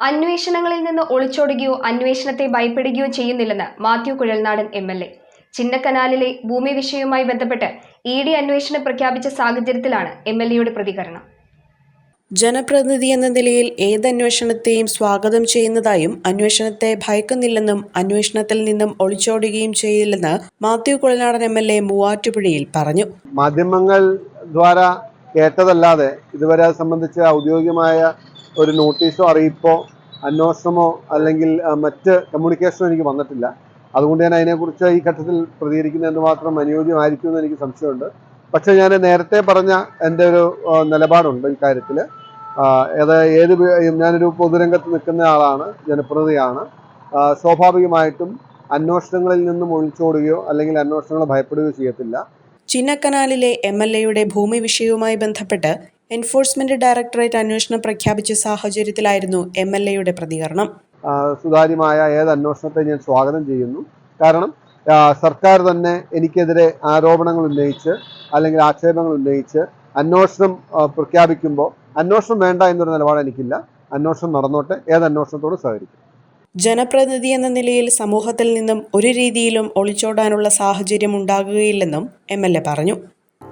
അന്വേഷണങ്ങളിൽ നിന്ന് ഒളിച്ചോടുകയോ അന്വേഷണത്തെ ഭയപ്പെടുകയോ ചെയ്യുന്നില്ലെന്ന് Mathew Kuzhalnadan M L A. ചിന്നക്കനാലിലെ ഭൂമി വിഷയവുമായി ബന്ധപ്പെട്ട് ഇ ഡി അന്വേഷണം പ്രഖ്യാപിച്ച സാഹചര്യത്തിലാണ് എം എൽ എയുടെ പ്രതികരണം. ജനപ്രതിനിധി എന്ന നിലയിൽ ഏതന്വേഷണത്തെയും സ്വാഗതം ചെയ്യുന്നതായും അന്വേഷണത്തെ ഭയക്കുന്നില്ലെന്നും അന്വേഷണത്തിൽ നിന്നും ഒളിച്ചോടുകയും ചെയ്യില്ലെന്ന് Mathew Kuzhalnadan M L A മൂവാറ്റുപുഴയിൽ പറഞ്ഞു. മാധ്യമങ്ങൾ ദ്വാരാ കേട്ടതല്ലാതെ ഇതുവരെ സംബന്ധിച്ച് ഔദ്യോഗികമായ ഒരു നോട്ടീസോ അറിയിപ്പോ അന്വേഷണമോ അല്ലെങ്കിൽ മറ്റ് കമ്മ്യൂണിക്കേഷനോ എനിക്ക് വന്നിട്ടില്ല. അതുകൊണ്ട് ഞാൻ അതിനെക്കുറിച്ച് ഈ ഘട്ടത്തിൽ പ്രതികരിക്കുന്നത് എന്തുമാത്രം അനുയോജ്യമായിരിക്കും എന്ന് എനിക്ക് സംശയമുണ്ട്. പക്ഷെ ഞാൻ നേരത്തെ പറഞ്ഞ എന്റെ ഒരു നിലപാടുണ്ട് ഇക്കാര്യത്തിൽ അത് ഏത് ഞാനൊരു പൊതുരംഗത്ത് നിൽക്കുന്ന ആളാണ് ജനപ്രതിയാണ് സ്വാഭാവികമായിട്ടും അന്വേഷണങ്ങളിൽ നിന്നും ഒളിച്ചോടുകയോ അല്ലെങ്കിൽ അന്വേഷണങ്ങളെ ഭയപ്പെടുകയോ ചെയ്യത്തില്ല. ചിന്നക്കനാലിലെ എം എൽ എയുടെ ഭൂമി വിഷയവുമായി ബന്ധപ്പെട്ട് എൻഫോഴ്സ്മെന്റ് ഡയറക്ടറേറ്റ് അന്വേഷണം പ്രഖ്യാപിച്ച സാഹചര്യത്തിലായിരുന്നു എം എൽ എയുടെ പ്രതികരണം. സുതാര്യമായ ഏത് അന്വേഷണത്തെ ഞാൻ സ്വാഗതം ചെയ്യുന്നു. കാരണം സർക്കാർ തന്നെ എനിക്കെതിരെ ആരോപണങ്ങൾ ഉന്നയിച്ച് അല്ലെങ്കിൽ ആക്ഷേപങ്ങൾ ഉന്നയിച്ച് അന്വേഷണം പ്രഖ്യാപിക്കുമ്പോൾ അന്വേഷണം വേണ്ട എന്നൊരു നിലപാട് എനിക്കില്ല. അന്വേഷണം നടന്നോട്ടെ ഏത് അന്വേഷണത്തോടും സഹകരിക്കും. ജനപ്രതിനിധി എന്ന നിലയിൽ സമൂഹത്തിൽ നിന്നും ഒരു രീതിയിലും ഒളിച്ചോടാനുള്ള സാഹചര്യം ഉണ്ടാകുകയില്ലെന്നും എം എൽ എ പറഞ്ഞു.